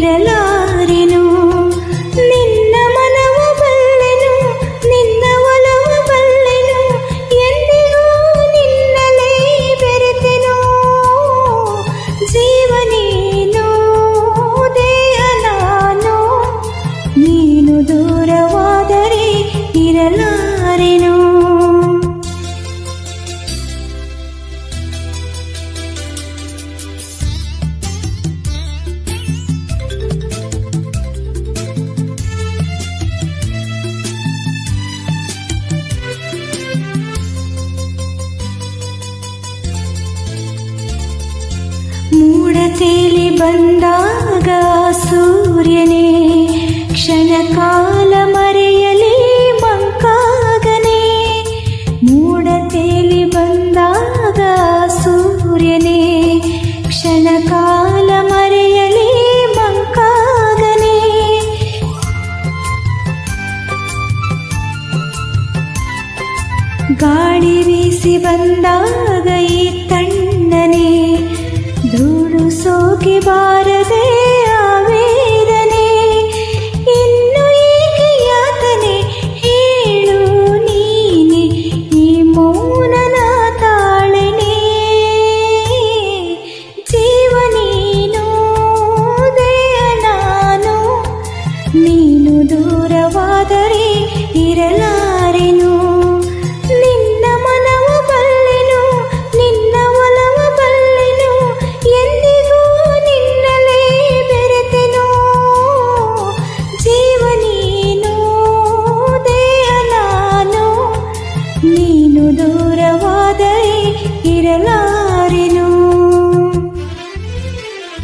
ಇರಲಾರೆನು ನಿನ್ನ ಮನವ ಬಲ್ಲೆನು ನಿನ್ನ ಒಲವ ಬಲ್ಲೆನು ಎಂದಿಗೂ ನಿನ್ನಲೇ ಬೆರೆತೆನು ಜೀವ ನೀನು ದೇಹ ನಾನು ನೀನು ದೂರವಾದರೆ ಇರಲಾರೆನು ಬಂದಾಗ ಸೂರ್ಯನೇ ಕ್ಷಣಕಾಲ ಮರೆಯಲಿ ಮಂಕಾಗನೆ. ಮೂಡತೇಲಿ ಬಂದಾಗ ಸೂರ್ಯನೇ ಕ್ಷಣಕಾಲ ಮರೆಯಲಿ ಮಂಕಾಗನೆ. ಗಾಡಿ ಬೀಸಿ ಸೋಕಿ ಬಾರದೆ ಆವೇದನೆ ಇನ್ನು ಏಕೆ ಯಾತನೆ ಹೇಳು ನೀನೆ ಈ ಮೌನನ ತಾಳನೆ ಜೀವ ನೀನು ದೇಹ ನಾನು ನೀನು ದೂರವಾದರೆ ಇರಲಾರೆನು